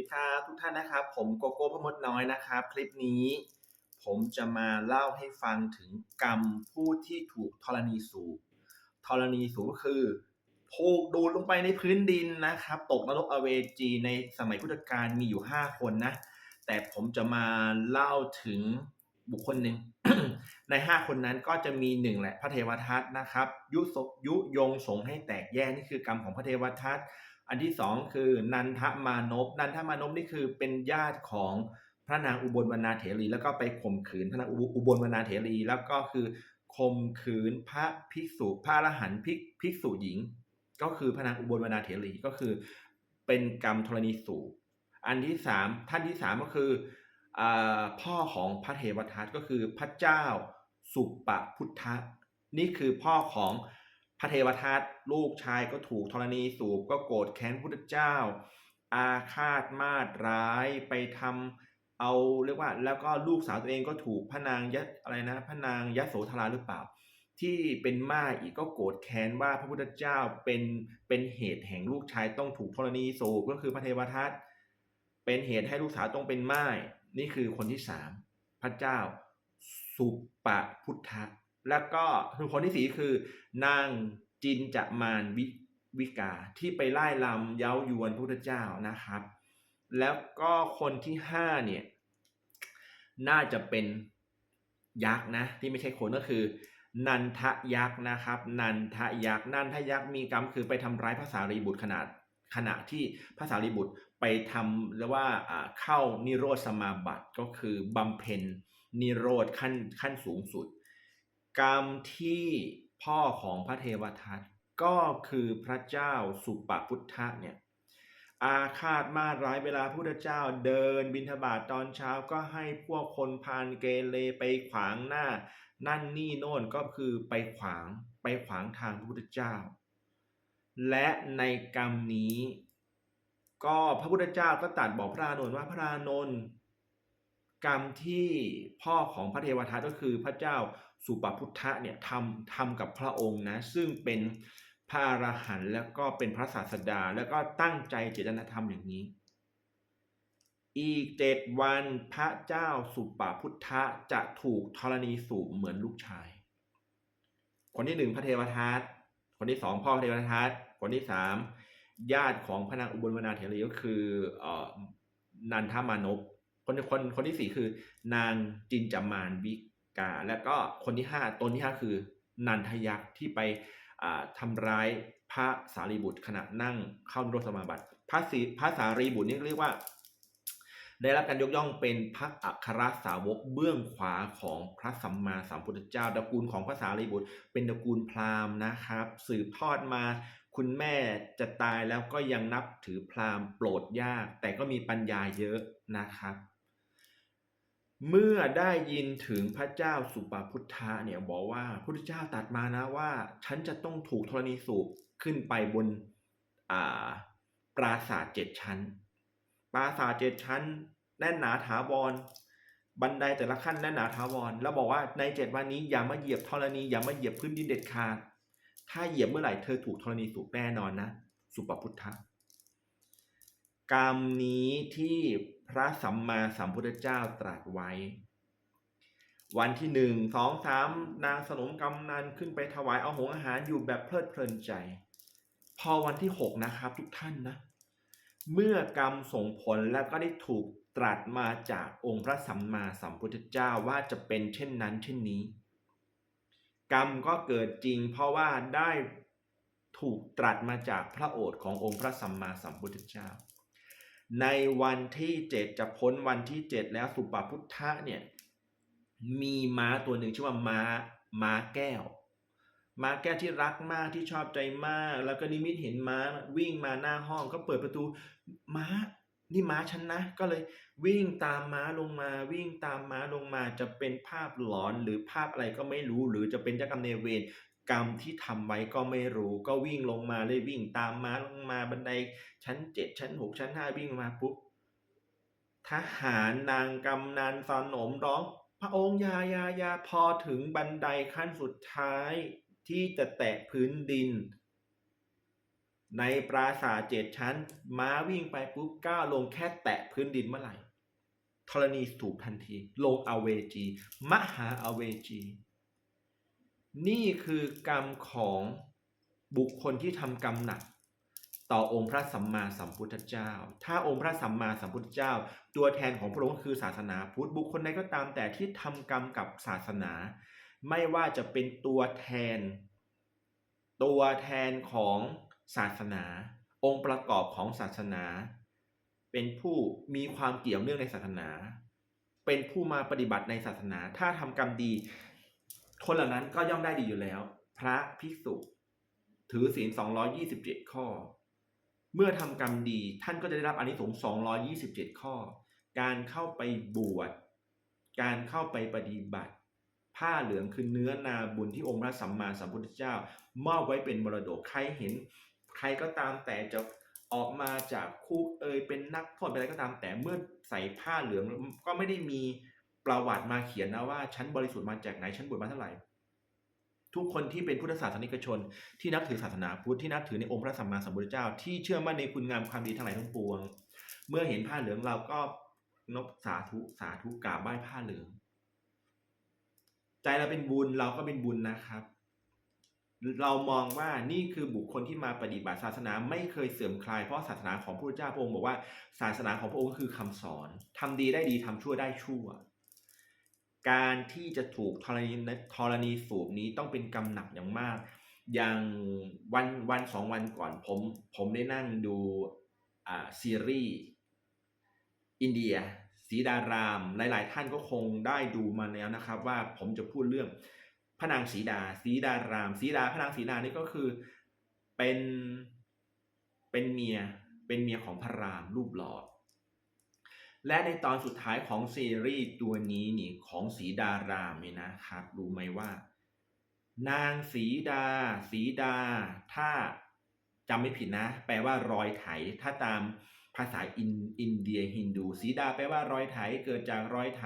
ดีครับทุกท่านนะครับ ผมโกโก้พมดน้อยนะครับ คลิปนี้ ผมจะมาเล่าให้ฟังถึงกรรมผู้ที่ถูกธรณีสูบธรณีสูบก็คือถูกดูดลงไปในพื้นดินนะครับ ตกนรกอเวจีในสมัยพุทธกาลมีอยู่ 5 คนนะ แต่ผมจะมาเล่าถึงบุคคลหนึ่งใน 5 คนนั้นก็จะมีหนึ่งแหละพระเทวทัตนะครับ ยุสยุยงสงให้แตกแยกนี่คือกรรมของพระเทวทัต อันที่สองคือนันทมานพนันทมานพนี่คือเป็นญาติของพระนางอุบลวรรณาเถรี แล้วก็ไปข่มขืนพระนางอุบลวรรณาเถรี แล้วก็คือข่มขืนพระภิกษุพระอรหันต์ภิกษุหญิง ก็คือพระนางอุบลวรรณาเถรีก็คือ เป็นกรรมธรณีสูบอันที่สามท่านที่สามก็คืออพ่อของพระเทวทัตก็คือพระเจ้าสุปปพุทธะนี่คือพ่อของ พระเทวทัตลูกชายก็ถูกธรณีสูบก็โกรธแค้นพุทธเจ้า อาฆาตมาดร้ายไปทำเอาเรียกว่าแล้วก็ลูกสาวตัวเองก็ถูกพระนางยะอะไรนะพระนางยะโสธราหรือเปล่า ที่เป็นม่ายอีกก็โกรธแค้นว่าพระพุทธเจ้าเป็นเป็นเหตุแห่งลูกชายต้องถูกธรณีสูบก็คือพระเทวทัตเป็นเหตุให้ลูกสาวต้องเป็นม่ายนี่คือคนที่สามพระเจ้าสุปะพุทธะ แล้วก็คือคนที่สี่คือนางจินจะมานวิวิกาที่ไปไล่ลำเย้ายวนพระพุทธเจ้านะครับ แล้วก็คนที่ห้าเนี่ยน่าจะเป็นยักษ์นะที่ไม่ใช่คนก็คือ นันทยักษ์นะครับ นันทยักษ์นันทยักษ์มีกรรมคือไปทำร้ายพระสารีบุตรขนาดขณะที่พระสารีบุตรไปทำเรียกว่าเข้านิโรธสมาบัติก็คือบำเพ็ญนิโรธขั้นขั้นสูงสุด กรรมที่พ่อของพระเทวทัตก็คือพระเจ้าสุปพุทธะเนี่ยอาฆาตมาร้ายเวลาพุทธเจ้าเดินบิณฑบาตตอนเช้าก็ให้พวกคนพานเกเรไปขวางหน้า นั่นนี่โน่นก็คือไปขวางไปขวางทางพระพุทธเจ้า และในกรรมนี้ ก็พระพุทธเจ้าก็ตรัสบอกพระอานนท์ว่าพระอานนท์กรรมที่พ่อของพระเทวทัตก็คือพระเจ้า สุปพุทธะเนี่ยทำทำกับพระองค์นะซึ่งเป็นพระอรหันต์แล้วก็เป็นพระศาสดา แล้วก็ตั้งใจเจตนาธรรมอย่างนี้ อีกเจ็ดวันพระเจ้าสุปพุทธะจะถูกธรณีสูบเหมือนลูกชาย คนที่หนึ่งพระเทวทัตคนที่สองพ่อพระเทวทัตคนที่สามญาติของพระนางอุบลวรรณาเถรีก็คืออนันทามานพคนคนคนที่สี่คือ นางจินจามานวิกา และก็คนที่ห้าตนที่ห้าคือนันทยักษ์ที่ไปทำร้ายพระสารีบุตรขณะนั่งเข้านิโรธสมาบัติพระสีพระสารีบุตรนี่เรียกว่า ได้รับการยกย่องเป็นพระอัครสาวกเบื้องขวาของพระสัมมาสัมพุทธเจ้าตระกูลของพระสารีบุตร เป็นตระกูลพราหมณ์นะครับ สืบทอดมาคุณแม่จะตายแล้วก็ยังนับถือพราหมณ์โปรดยาก แต่ก็มีปัญญาเยอะนะครับ เมื่อได้ยินถึงพระเจ้าสุปาพุทธะเนี่ยบอกว่าพระพุทธเจ้าตรัสมานะว่า ฉันจะต้องถูกธรณีสูบขึ้นไปบนอ่าปราสาทเจ็ดชั้น ปราสาทเจ็ดชั้น แน่นหนาถาวร บันไดแต่ละขั้นแน่นหนาถาวร แล้วบอกว่าในเจ็ดวันนี้อย่ามาเหยียบธรณีอย่ามาเหยียบพื้นดินเด็ดขาดถ้าเหยียบเมื่อไหร่เธอถูกธรณีสูบแน่นอนนะ สุปพุทธะกรรมนี้ที่ พระสัมมาสัมพุทธเจ้าตรัสไว้ วันที่หนึ่งสองสามนางสนมกำนันขึ้นไปถวายเอาหงอาหารอยู่แบบเพลิดเพลินใจ พอวันที่หกนะครับทุกท่านนะ เมื่อกรรมส่งผลและก็ได้ถูกตรัสมาจากองค์พระสัมมาสัมพุทธเจ้าว่าจะเป็นเช่นนั้นเช่นนี้ กรรมก็เกิดจริงเพราะว่าได้ถูกตรัสมาจากพระโอษฐ์ขององค์พระสัมมาสัมพุทธเจ้า ในวันที่เจ็ดจะพ้นวันที่เจ็ดแล้วสุปพุทธะเนี่ยมีม้าตัวหนึ่งชื่อว่าม้าม้าแก้ว ม้าแก้วที่รักมากที่ชอบใจมาก แล้วก็นิมิตเห็นม้าวิ่งมาหน้าห้องก็เปิดประตูม้านี่ม้าฉันนะ ก็เลยวิ่งตามม้าลงมา วิ่งตามม้าลงมาจะเป็นภาพหลอนหรือภาพอะไรก็ไม่รู้ หรือจะเป็นเจ้ากรรมนายเวร กรรมที่ทำไว้ก็ไม่รู้ก็วิ่งลงมาเลยวิ่งตามมาลงมาบันไดชั้นเจ็ดชั้นหกชั้นห้าวิ่งมาปุ๊บทหารนางกำนันสนมร้อง พระองค์ยายายาพอถึงบันไดขั้นสุดท้ายที่จะแตะพื้นดิน ในปราสาทเจ็ดชั้น ม้าวิ่งไปปุ๊บก้าวลงแค่แตะพื้นดินเมื่อไหร่ธรณีสูบทันที ลงอเวจี มหาอเวจี นี่คือกรรมของบุคคลที่ทำกรรมหนัก ต่อองค์พระสัมมาสัมพุทธเจ้า ถ้าองค์พระสัมมาสัมพุทธเจ้า ตัวแทนของพระองค์คือศาสนาพุทธบุคคลใดก็ตามแต่ที่ทำกรรมกับศาสนา ไม่ว่าจะเป็นตัวแทน ตัวแทนของศาสนา องค์ประกอบของศาสนา เป็นผู้มีความเกี่ยวเนื่องในศาสนา เป็นผู้มาปฏิบัติในศาสนา ถ้าทำกรรมดี คนเหล่านั้นก็ย่อมได้ดีอยู่แล้ว พระภิกษุ ถือศีล227ข้อ เมื่อทำกรรมดีท่านก็จะได้รับอานิสงส์227ข้อ การเข้าไปบวช การเข้าไปปฏิบัติ ผ้าเหลืองคือเนื้อนาบุญที่องค์พระสัมมาสัมพุทธเจ้า มอบไว้เป็นมรดกใครเห็น ใครก็ตามแต่จะออกมาจากคุกเอยเป็นนักโทษอะไรก็ตามแต่เมื่อใส่ผ้าเหลืองก็ไม่ได้มี ประวัติมาเขียนนะว่าฉันบริสุทธิ์มาจากไหนฉันบวชมาเท่าไหร่ทุกคนที่เป็นพุทธศาสนิกชน ที่นับถือศาสนาพุทธที่นับถือในองค์พระสัมมาสัมพุทธเจ้า ที่เชื่อมั่นในคุณงามความดีทั้งหลายทั้งปวง เมื่อเห็นผ้าเหลืองเราก็นบสาธุสาธุกราบไหว้ผ้าเหลือง ใจเราเป็นบุญเราก็เป็นบุญนะครับ เรามองว่านี่คือบุคคลที่มาปฏิบัติศาสนาไม่เคยเสื่อมคลายเพราะศาสนาของพระพุทธเจ้าพระองค์บอกว่าศาสนาของพระองค์คือคำสอนทำดีได้ดีทำชั่วได้ชั่ว การที่จะถูกธรณีธรณีสูบนี้ต้องเป็นกรรมหนักอย่างมาก อย่างวันวันสองวันก่อนผมผมได้นั่งดูอ่าซีรีส์อินเดียสีดาราม หลาย ๆ ท่านก็คงได้ดูมาแล้วนะครับ ว่าผมจะพูดเรื่องพระนางสีดา สีดาราม สีดาพระนางสีดานี่ก็คือเป็นเป็นเมียเป็นเมียของพระรามรูปหล่อ และในตอนสุดท้ายของซีรีส์ตัวนี้นี่ของสีดารามเนี่ยนะครับรู้ไหมว่า นางสีดา สีดา ถ้าจำไม่ผิดนะ แปลว่ารอยไถ ถ้าตามภาษาอินอินเดียฮินดู สีดาแปลว่ารอยไถเกิดจากรอยไถ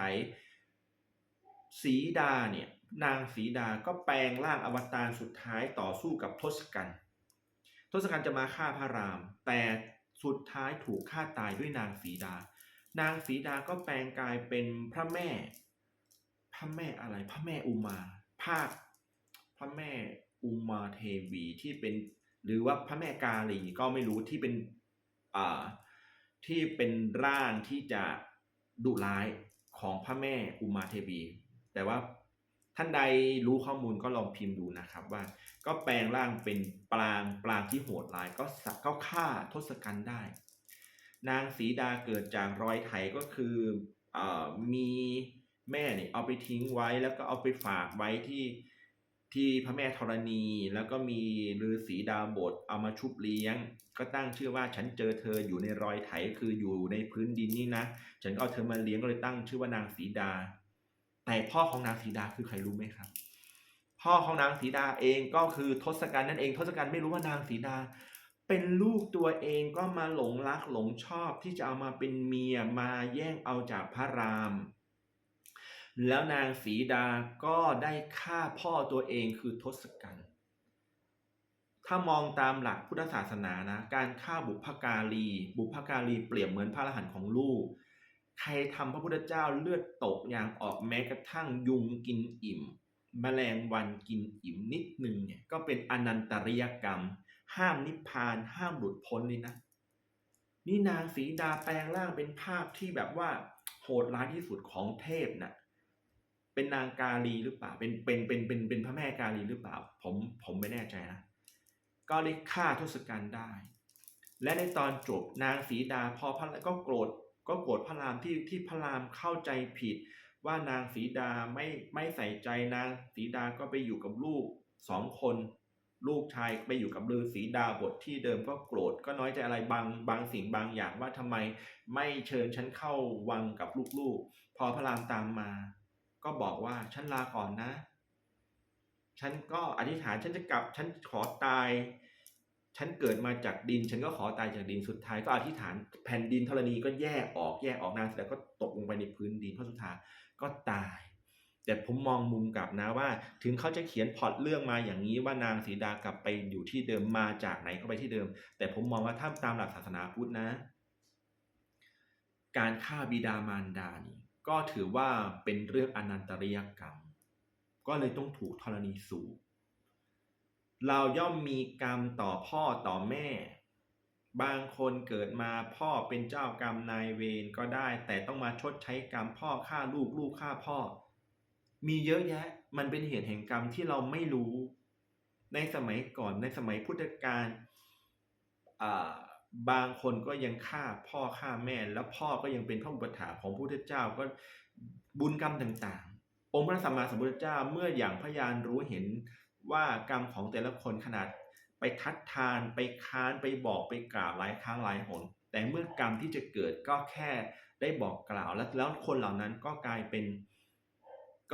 สีดาเนี่ยนางสีดาก็แปลงร่างอวตารสุดท้ายต่อสู้กับทศกัณฐ์ทศกัณฐ์จะมาฆ่าพระราม แต่สุดท้ายถูกฆ่าตายด้วยนางสีดา นางสีดาก็แปลงกายเป็นพระแม่ พระแม่อะไร พระแม่อุมา ภาค พระแม่อุมาเทวีที่เป็น หรือว่าพระแม่กาลีก็ไม่รู้ที่เป็นอ่าที่เป็นร่างที่จะดุร้ายของพระแม่อุมาเทวี แต่ว่าท่านใดรู้ข้อมูลก็ลองพิมพ์ดูนะครับว่า ก็แปลงร่างเป็นปรางปรางที่โหดร้ายก็สักก็ฆ่าทศกัณฐ์ได้ นางสีดาเกิดจากรอยไถก็คือเอ่อมีแม่เนี่ยเอาไปทิ้งไว้แล้วก็เอาไปฝากไว้ที่ที่พระแม่ธรณี แล้วก็มีฤาษีดาบทเอามาชุบเลี้ยง ก็ตั้งชื่อว่าฉันเจอเธออยู่ในรอยไถคืออยู่ในพื้นดินนี่นะ ฉันก็เอาเธอมาเลี้ยงก็เลยตั้งชื่อว่านางสีดา แต่พ่อของนางสีดาคือใครรู้ไหมครับ พ่อของนางสีดาเองก็คือทศกัณฐ์นั่นเองทศกัณฐ์ไม่รู้ว่านางสีดา เป็นลูกตัวเองก็มาหลงรักหลงชอบที่จะเอามาเป็นเมียมาแย่งเอาจากพระราม แล้วนางสีดาก็ได้ฆ่าพ่อตัวเองคือทศกัณฐ์ถ้ามองตามหลักพุทธศาสนานะ การฆ่าบุพการี บุพการีเปรียบเหมือนพระอรหันต์ของลูก ใครทำพระพุทธเจ้าเลือดตกอย่างออกแม้กระทั่งยุงกินอิ่ม แมลงวันกินอิ่มนิดหนึ่งเนี่ยก็เป็นอนันตริยกรรม ห้ามนิพพาน ห้ามหลุดพ้นเลยนะนี่นางสีดาแปลงร่างเป็นภาพที่แบบว่าโหดร้ายที่สุดของเทพนะ่ะเป็นนางกาลีหรือเปล่า เป็น เป็น เป็น เป็น เป็นพระแม่กาลีหรือเปล่า ผม ผมไม่แน่ใจนะ ก็เลยฆ่าทศกัณฐ์ได้ และในตอนจบนางสีดาพอพระก็โกรธ ก็โกรธพระรามที่ที่พระรามเข้าใจผิด ว่านางสีดาไม่ไม่ใส่ใจนางสีดาก็ไปอยู่กับลูกสองคน ลูกชายไปอยู่กับฤาษีดาบทที่เดิมก็โกรธก็น้อยใจอะไรบางบางสิ่งบางอย่างว่าทำไมไม่เชิญฉันเข้าวังกับลูกๆ พอพระรามตามมา ก็บอกว่าฉันลาก่อนนะ ฉันก็อธิษฐานฉันจะกลับ ฉันขอตาย ฉันเกิดมาจากดิน ฉันก็ขอตายจากดินสุดท้าย ก็อธิษฐานแผ่นดินธรณีก็แยกออกแยกออกนางเสร็จแล้วก็ตกลงไปในพื้นดินพระสุธาก็ตาย แต่ผมมองมุมกลับนะว่า ถึงเขาจะเขียนพอตเรื่องมาอย่างนี้ว่านางสีดากลับไปอยู่ที่เดิมมาจากไหนก็ไปที่เดิม แต่ผมมองว่าถ้าตามหลักศาสนาพุทธนะ การฆ่าบิดามารดานี่ก็ถือว่าเป็นเรื่องอนันตริยกรรม ก็เลยต้องถูกธรณีสูบเราย่อมมีกรรมต่อพ่อต่อแม่ บางคนเกิดมาพ่อเป็นเจ้ากรรมนายเวรก็ได้ แต่ต้องมาชดใช้กรรมพ่อฆ่าลูกลูกฆ่าพ่อ มีเยอะแยะ มันเป็นเหตุแห่งกรรมที่เราไม่รู้ ในสมัยก่อนในสมัยพุทธกาลบางคนก็ยังฆ่าพ่อฆ่าแม่ แล้วพ่อก็ยังเป็นพระอุปถาของพระพุทธเจ้าก็บุญกรรมต่างๆ องค์พระสัมมาสัมพุทธเจ้าเมื่ออย่างพยานรู้เห็นว่ากรรมของแต่ละคนขนาดไปทัดทานไปค้านไปบอกไปกล่าวหลายครั้งหลายหน แต่เมื่อกรรมที่จะเกิดก็แค่ได้บอกกล่าว แล้วแล้วคนเหล่านั้นก็กลายเป็น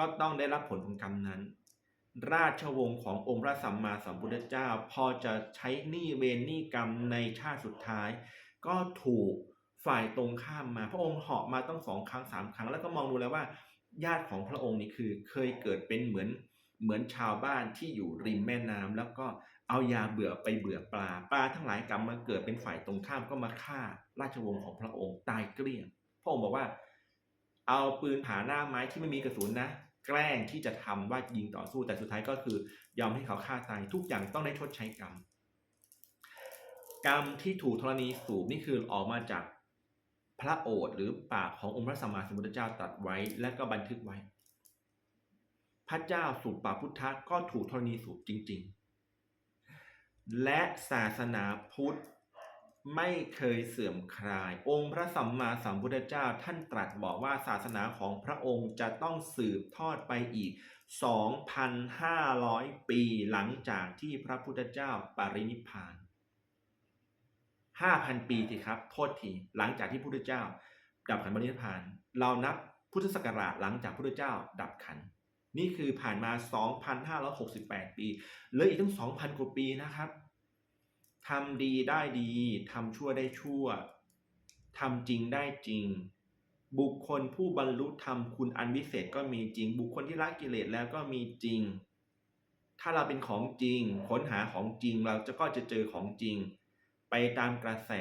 ก็ต้องได้รับผลของกรรมนั้น ราชวงศ์ขององค์พระสัมมาสัมพุทธเจ้า พอจะใช้หนี้เวรหนี้กรรมในชาติสุดท้าย ก็ถูกฝ่ายตรงข้ามมา พระองค์เหาะมาต้องสองครั้งสามครั้ง แล้วก็มองดูแล้วว่า ญาติของพระองค์นี่คือเคยเกิดเป็นเหมือนเหมือนชาวบ้านที่อยู่ริมแม่น้ำแล้วก็เอายาเบื่อไปเบื่อปลา ปลาทั้งหลายกรรมมาเกิดเป็นฝ่ายตรงข้ามก็มาฆ่า ราชวงศ์ของพระองค์ตายเกลี้ยง พระองค์บอกว่า เอาปืนผาหน้าไม้ที่ไม่มีกระสุนนะ แกล้งที่จะทำว่ายิงต่อสู้แต่สุดท้ายก็คือยอมให้เขาฆ่าตายทุกอย่างต้องได้ชดใช้กรรม กรรมที่ถูกธรณีสูบนี่คือออกมาจากพระโอษฐ์หรือปากขององค์พระสัมมาสัมพุทธเจ้าตรัสไว้และก็บันทึกไว้ พระเจ้าสุปาพุทธะก็ถูกธรณีสูบจริง ๆ และศาสนาพุทธ ไม่เคยเสื่อมคลาย องค์พระสัมมาสัมพุทธเจ้าท่านตรัสบอกว่าศาสนาของพระองค์จะต้องสืบทอดไปอีก 2,500 ปีหลังจากที่พระพุทธเจ้าปรินิพพาน 5,000 ปีสิครับ โทษทีหลังจากที่พระพุทธเจ้า ดับขันปรินิพพาน เรานับพุทธศักราชหลังจากพระพุทธเจ้าดับขัน นี่คือผ่านมา 2,568 ปีเหลืออีกตั้ง 2,000 กว่าปีนะครับ ทำดีได้ดีทำชั่วได้ชั่วทำจริงได้จริง บุคคลผู้บรรลุธรรมคุณอันวิเศษก็มีจริง บุคคลที่ละกิเลสแล้วก็มีจริง ถ้าเราเป็นของจริง ค้นหาของจริงเราจะก็จะเจอของจริง ไปตามกระแส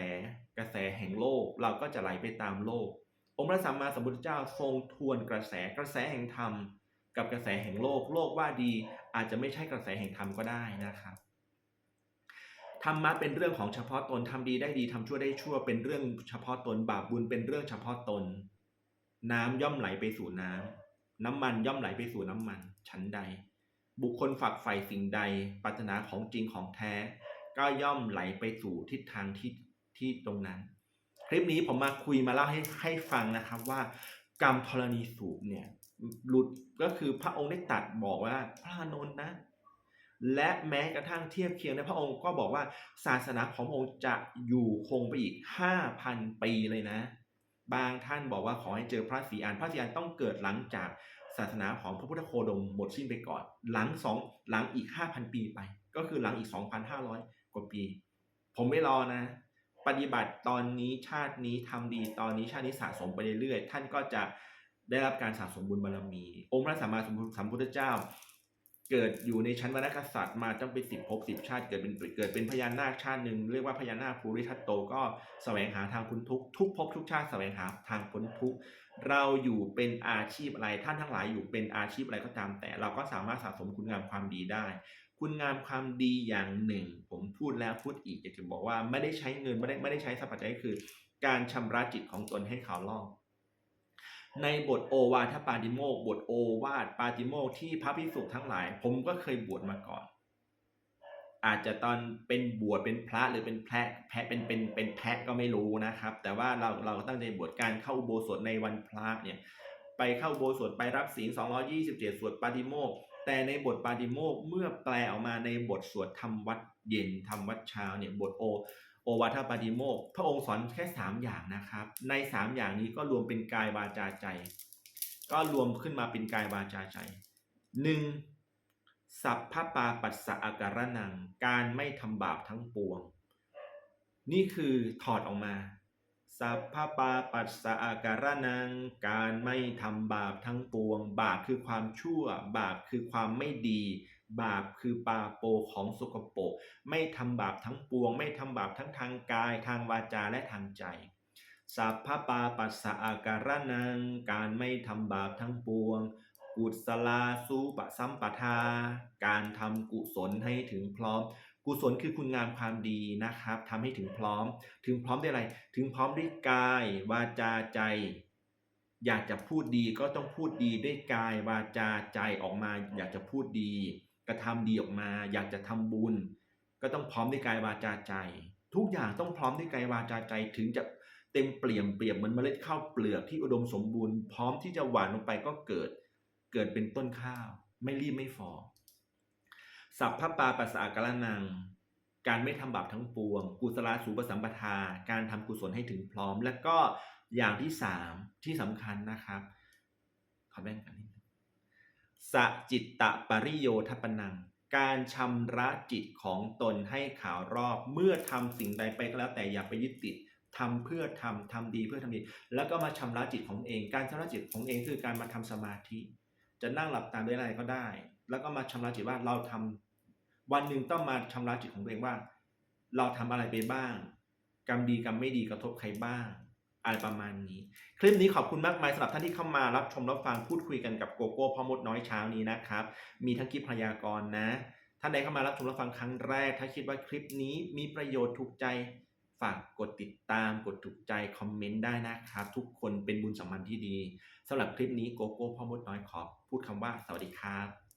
กระแสแห่งโลก เราก็จะไหลไปตามโลก องค์พระสัมมาสัมพุทธเจ้าทรงทวนกระแสกระแสแห่งธรรม กับกระแสแห่งโลก โลกว่าดีอาจจะไม่ใช่กระแสแห่งธรรมก็ได้นะครับ ธรรมะเป็นเรื่องของเฉพาะตนทำดีได้ดีทำชั่วได้ชั่ว เป็นเรื่องเฉพาะตน บาปบุญเป็นเรื่องเฉพาะตน น้ำย่อมไหลไปสู่น้ำน้ำมันย่อมไหลไปสู่น้ำมัน ชั้นใด บุคคลฝักใฝ่สิ่งใดปรารถนาของจริงของแท้ ก็ย่อมไหลไปสู่ทิศทางที่ที่ตรงนั้น คลิปนี้ผมมาคุยมาเล่าให้ให้ฟังนะครับว่ากรรมธรณีสูบเนี่ยหลุดก็คือพระองค์ได้ตัดบอกว่าพระนนท์นะ และแม้กระทั่งเทียบเคียงในพระองค์ก็บอกว่าศาสนาของพระองค์จะอยู่คงไปอีกห้าพันปีเลยนะ บางท่านบอกว่าขอให้เจอพระศรีอานพระศรีอานต้องเกิดหลังจากศาสนาของพระพุทธโคดมหมดสิ้นไปก่อน หลังสองหลังอีกห้าพันปีไป ก็คือหลังอีกสองพันห้าร้อยกว่าปี ผมไม่รอนะ ปฏิบัติตอนนี้ชาตินี้ทำดีตอนนี้ชาตินี้สะสมไปเรื่อยๆท่านก็จะได้รับการสะสมบุญบารมี องค์พระสัมมาสัมพุทธเจ้า เกิดอยู่ในชั้นวรรณกษัตริย์มาตั้งเป็นสิบภพสิบชาติเกิดเป็นเกิดเป็นพญานาคชาติหนึ่งเรียกว่าพญานาคภูริทัตโตก็แสวงหาทางพ้นทุกทุกภพทุกชาติแสวงหาทางพ้นทุกเราอยู่เป็นอาชีพอะไรท่านทั้งหลายอยู่เป็นอาชีพอะไรก็ตาม แต่เราก็สามารถสะสมคุณงามความดีได้ คุณงามความดีอย่างหนึ่ง ผมพูดแล้วพูดอีกอยากจะบอกว่าไม่ได้ใช้เงินไม่ได้ไม่ได้ใช้ทรัพย์ปัจคือ การชำระจิตของตนให้ขาวลอก ในบทโอวาทปาติโมกบทโอวาทปาติโมกที่พระภิกษุทั้งหลาย ผมก็เคยบวชมาก่อน อาจจะตอนเป็นบวชเป็นพระหรือเป็นแพะแพะเป็นเป็นเป็นแพะก็ไม่รู้นะครับ แต่ว่าเราเราตั้งใจบวชการเข้าอุโบสถในวันพระเนี่ยไปเข้าอุโบสถไปรับศีล227 สวดปาติโมกแต่ในบทปาติโมกเมื่อแปลออกมาในบทสวดธรรมวัดเย็นธรรมวัดเช้าเนี่ยบทโอ โอวาทปาติโมกพระองค์สอนแค่ 3 อย่างนะครับ ใน 3 อย่างนี้ก็รวมเป็นกายวาจาใจ ก็รวมขึ้นมาเป็นกายวาจาใจ 1. สัพพปาปัสสะอาการนัง การไม่ทำบาปทั้งปวง นี่คือถอดออกมาสัพพปาปัสสะอาการะนัง การไม่ทำบาปทั้งปวง บาปคือความชั่ว บาปคือความไม่ดี บาปคือปาโปของสกปรกไม่ทำบาปทั้งปวง ไม่ทำบาปทั้งทางกาย ทางวาจาและทางใจสัพพปาปัสสะอาการะนัง การไม่ทำบาปทั้งปวง กุศลาสุปสัมปทา การทำกุศลให้ถึงพร้อม กุศลคือคุณงามความดีนะครับทำให้ถึงพร้อม ถึงพร้อมด้วยอะไร ถึงพร้อมด้วยกาย วาจาใจ อยากจะพูดดีก็ต้องพูดดีด้วยกายวาจาใจออกมา อยากจะพูดดี กระทำดีออกมา อยากจะทำบุญ ก็ต้องพร้อมด้วยกายวาจาใจ ทุกอย่างต้องพร้อมด้วยกายวาจาใจถึงจะเต็มเปลี่ยมเปรียบเหมือนเมล็ดข้าวเปลือกที่อุดมสมบูรณ์พร้อมที่จะหวานลงไปก็เกิด เกิดเป็นต้นข้าว ไม่รีบไม่ฟอสัพพปาปัสสะกะละนัง การไม่ทำบาปทั้งปวง กุศลสูปสัมปทา การทำกุศลให้ถึงพร้อม และก็อย่างที่สามที่สำคัญนะครับขอแบ่งกันนิด สจิตตปริโยทปนัง การชำระจิตของตนให้ขาวรอบ เมื่อทำสิ่งใดไปก็แล้วแต่อย่าไปยึดติดทำเพื่อทำทำดีเพื่อทำดีแล้วก็มาชำระจิตของเอง การชำระจิตของเองคือการมาทำสมาธิ จะนั่งหลับตาด้วยอะไรก็ได้ แล้วก็มาชำระจิตว่าเราทำวันหนึ่งต้องมาชำระจิตของตัวเองว่า เราทำอะไรไปบ้าง กรรมดีกรรมไม่ดีกระทบใครบ้าง อะไรประมาณนี้ คลิปนี้ขอบคุณมากมายสำหรับท่านที่เข้ามารับชมรับฟังพูดคุยกันกับโกโก้พ่อมดน้อยเช้านี้นะครับ มีทั้งคลิปพยากรณ์นะ ท่านใดเข้ามารับชมรับฟังครั้งแรก ถ้าคิดว่าคลิปนี้มีประโยชน์ถูกใจฝากกดติดตามกดถูกใจคอมเมนต์ได้นะครับ ทุกคนเป็นบุญสัมพันธ์ที่ดีสำหรับคลิปนี้โกโก้พ่อมดน้อยขอพูดคำว่าสวัสดีครับ